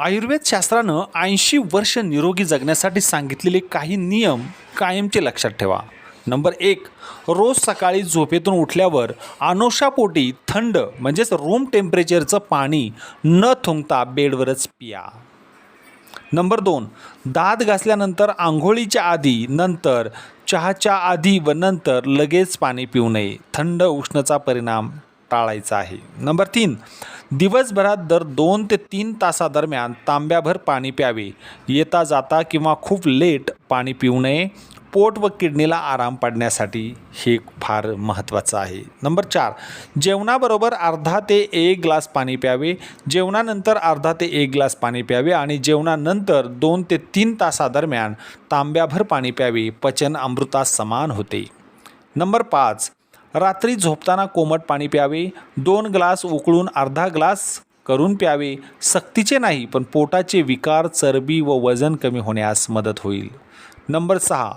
आयुर्वेद शास्त्रानं ऐंशी वर्ष निरोगी जगण्यासाठी सांगितलेले काही नियम कायमचे लक्षात ठेवा. नंबर एक रोज सकाळी झोपेतून उठल्यावर अनोशापोटी थंड म्हणजेच रूम टेम्परेचरचं पाणी न थुंकता बेडवरच पिया. नंबर दोन दात घासल्यानंतर आंघोळीच्या आधी नंतर चहाच्या आधी व नंतर लगेच पाणी पिऊ नये. थंड उष्णचा परिणाम टाळायचा आहे. नंबर तीन दिवसभरात दर दोन ते तीन तासादरम्यान तांब्याभर पाणी प्यावे. येता जाता किंवा खूप लेट पाणी पिऊ नये पोट व किडनीला आराम पाडण्यासाठी हे फार महत्त्वाचं आहे. नंबर चार जेवणाबरोबर अर्धा ते एक ग्लास पाणी प्यावे. जेवणानंतर अर्धा ते एक ग्लास पाणी प्यावे आणि जेवणानंतर दोन ते तीन तासादरम्यान तांब्याभर पाणी प्यावे. पचन अमृतास समान होते. नंबर पाच रात्री झोपताना कोमट पाणी प्यावे दोन ग्लास उकळून अर्धा ग्लास करून प्यावे सक्तीचे नाही पण पोटाचे विकार चरबी व वजन कमी होण्यास मदत होईल. नंबर सहा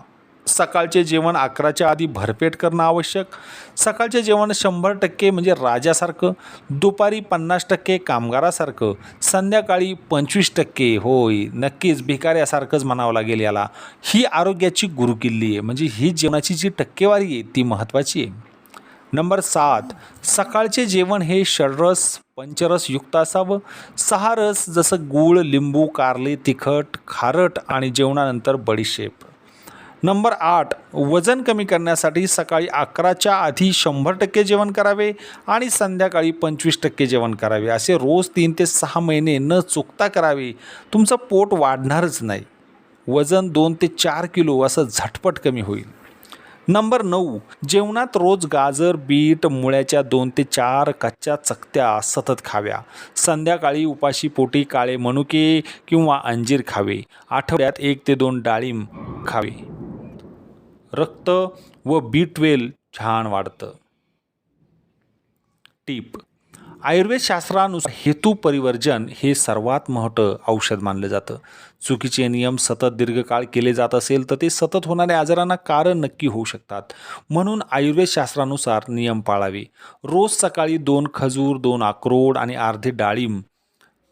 सकाळचे जेवण अकराच्या आधी भरपेट करणं आवश्यक. सकाळचे जेवण शंभर टक्के म्हणजे राजासारखं दुपारी पन्नास टक्के कामगारासारखं संध्याकाळी पंचवीस टक्के होय नक्कीच भिकाऱ्यासारखंच म्हणावं लागेल याला. ही आरोग्याची गुरुकिल्ली आहे म्हणजे ही जेवणाची जी टक्केवारी आहे ती महत्त्वाची आहे. नंबर सात सकाळचे जेवण हे षडरस पंचरस युक्त असावं. सहा रस जसं गूळ लिंबू कारले तिखट खारट आणि जेवणानंतर बडीशेप. नंबर आठ वजन कमी करण्यासाठी सकाळी अकराच्या आधी शंभर टक्के जेवण करावे आणि संध्याकाळी पंचवीस टक्के जेवण करावे. असे रोज तीन ते सहा महिने न चुकता करावे. तुमचं पोट वाढणारच नाही. वजन दोन ते चार किलो असं झटपट कमी होईल. नंबर नऊ जेवणात रोज गाजर बीट मुळ्याच्या दोन ते चार कच्च्या चकत्या सतत खाव्या. संध्याकाळी उपाशी पोटी काळे मनुके किंवा अंजीर खावे. आठवड्यात एक ते दोन डाळिंब खावे. रक्त व बी ट्वेल्व छान वाढतं. टीप आयुर्वेद शास्त्रानुसार हेतू परिवर्जन हे सर्वात मोठं औषध मानलं जातं. चुकीचे नियम सतत दीर्घकाळ केले जात असेल तर ते सतत होणाऱ्या आजारांना कारण नक्की होऊ शकतात. म्हणून आयुर्वेद शास्त्रानुसार नियम पाळावे. रोज सकाळी दोन खजूर दोन अक्रोड आणि अर्धे डाळिंब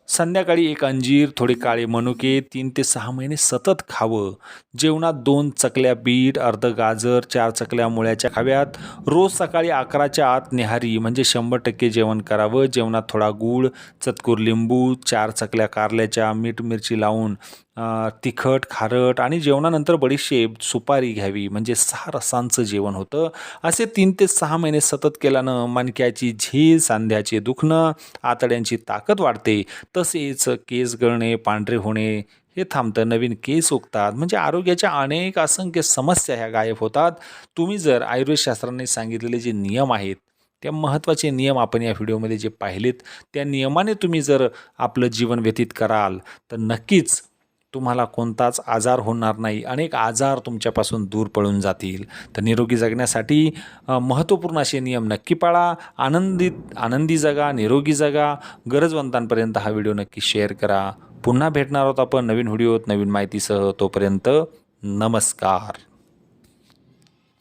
संध्याकाळी एक अंजीर थोडे काळे मनुके तीन ते सहा महिने सतत खावं. जेवणात दोन चकल्या बीट अर्ध गाजर चार चकल्या मुळ्याच्या खाव्यात. रोज सकाळी अकराच्या आत निहारी म्हणजे शंभर टक्के जेवण करावं. जेवणात थोडा गूळ चतकूर लिंबू चार चकल्या कारल्याच्या मीठ मिरची लावून तिखट खारट आणि जेवणानंतर बडीशेप सुपारी घ्यावी. म्हणजे सहा रसांचं जेवण होतं. असे तीन ते सहा महिने सतत केल्यानं मणक्याची झीज सांध्याचे दुखणं आतड्यांची ताकद वाढते. तसेच केस गळणे पांढरे होणे हे थांबतं. नवीन केस उगतात. म्हणजे आरोग्याच्या अनेक असंख्य समस्या ह्या गायब होतात. तुम्ही जर आयुर्वेदशास्त्राने सांगितलेले जे नियम आहेत त्या महत्त्वाचे नियम आपण या व्हिडिओमध्ये जे पाहिलेत त्या नियमाने तुम्ही जर आपलं जीवन व्यतीत कराल तर नक्कीच तुम्हाला कोणताच आजार होणार नाही. अनेक आजार तुमच्यापासून दूर पळून जातील. तर निरोगी जगण्यासाठी महत्त्वपूर्ण असे नियम नक्की पाळा. आनंदित आनंदी जगा निरोगी जगा. गरजवंतांपर्यंत हा व्हिडिओ नक्की शेअर करा. पुन्हा भेटणार आहोत आपण नवीन व्हिडिओत नवीन माहितीसह. तोपर्यंत नमस्कार.